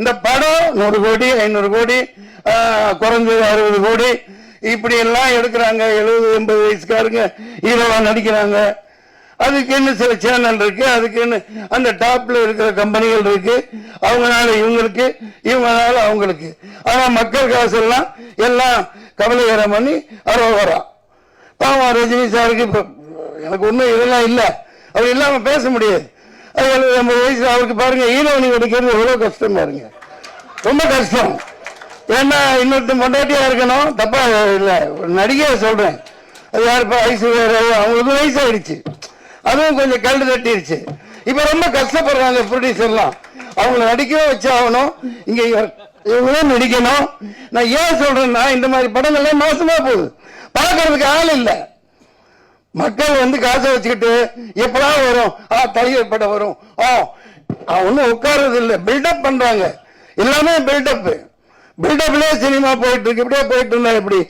இந்த படம் நூறு கோடி ஐநூறு கோடி குறைஞ்சது அறுபது கோடி. இப்படி எல்லாம் எடுக்கிறாங்க எழுபது எண்பது வயசுக்காரங்க ஹீரோவா நடிக்கிறாங்க. அதுக்குன்னு சில சேனல் இருக்கு அதுக்குன்னு அந்த டாப்ல இருக்கிற கம்பெனிகள் இருக்கு அவங்களால இவங்களுக்கு இவங்களால அவங்களுக்கு. ஆனா மக்கள் காசு எல்லாம் எல்லாம் கவலைகரம் பண்ணி அரோகரா. பாவம் ரஜினி சாருக்கு எனக்கு ஒன்றும் இதெல்லாம் இல்லை. அவர் இல்லாம பேச முடியாது. எண்பது வயசு அவருக்கு பாருங்க ஈரோணி கிடைக்கிறது எவ்வளோ கஷ்டம் பாருங்க ரொம்ப கஷ்டம். ஏன்னா இன்னொருத்தன் பொண்டாட்டியா இருக்கணும் தப்பா இல்லை. ஒரு நடிகையை சொல்றேன். அது யாருப்பா வயசு ராய் அவங்களுக்கு வயசாயிடுச்சு. அதுவும் கொஞ்சம் கல்டு தட்டிடுச்சு இப்ப ரொம்ப கஷ்டப்படுறாங்க ப்ரொடியூசர்லாம் அவங்கள நடிக்கவே வச்சாகணும். இங்க இங்கே இவங்களும் நடிக்கணும். நான் ஏன் சொல்றேன்னா இந்த மாதிரி படங்கள்லாம் மோசமா போகுது. பார்க்கறதுக்கு ஆள் இல்லை. மக்கள் வந்து காசை வச்சுக்கிட்டு எப்படா வரும்? ஆ டைகர் படம் வரும். ஆ ஒன்றும் உட்கார்றது இல்லை. பில்டப் பண்றாங்க. எல்லாமே பில்டப் பில்டப்லேயே சினிமா போயிட்டு இருக்கு. இப்படியே போயிட்டு இருந்தா எப்படி?